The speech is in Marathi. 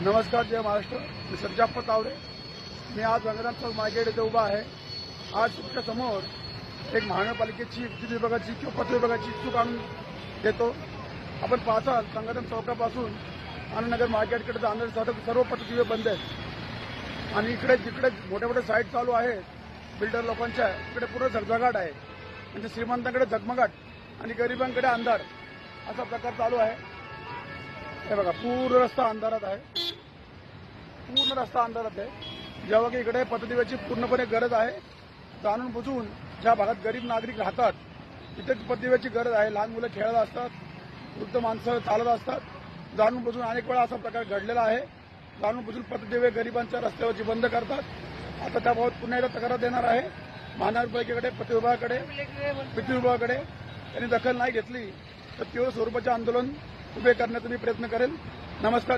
नमस्कार जय महाराष्ट्र. मी सज्जाप्पा तावडे. मी आज रंगनाथ चौक मार्केट इथे उभा आहे. आज तुमच्यासमोर एक महानगरपालिकेची विद्युत विभागाची किंवा पथ विभागाची चूक आणून देतो. आपण पाहताल संगठन चौकापासून आनंदनगर मार्केटकडे जाणारे सर्व पथदिवे बंद आहेत. आणि इकडे जिकडे मोठ्या मोठ्या साईट चालू आहेत. बिल्डर लोकांच्या इकडे पूर्ण झगझगाट आहे. म्हणजे श्रीमंतांकडे झगमगाट आणि गरिबांकडे अंधार असा प्रकार चालू आहे. हे बघा पूर्ण रस्ता अंधारात आहे. पूर्ण रस्ता अंधारात आहे. जेव्हा की इकडे पथदिव्याची पूर्णपणे गरज आहे. जाणून बुजून ज्या भागात गरीब नागरिक राहतात तिथेच पथदिव्याची गरज आहे. लहान मुलं खेळत असतात वृद्ध माणसं चालत असतात. जाणून बुजून अनेक वेळा असा प्रकार घडलेला आहे. जाणून बुजून पथदिवे गरिबांच्या रस्त्यावरची बंद करतात. आता त्याबाबत पुन्हा एकदा तक्रार देणार आहे. महानगरपालिकेकडे पथ विभागाकडे विद्युत विभागाकडे त्यांनी दखल नाही घेतली तर तीव्र स्वरूपाचे आंदोलन उभे करण्याचा मी प्रयत्न करेन. नमस्कार.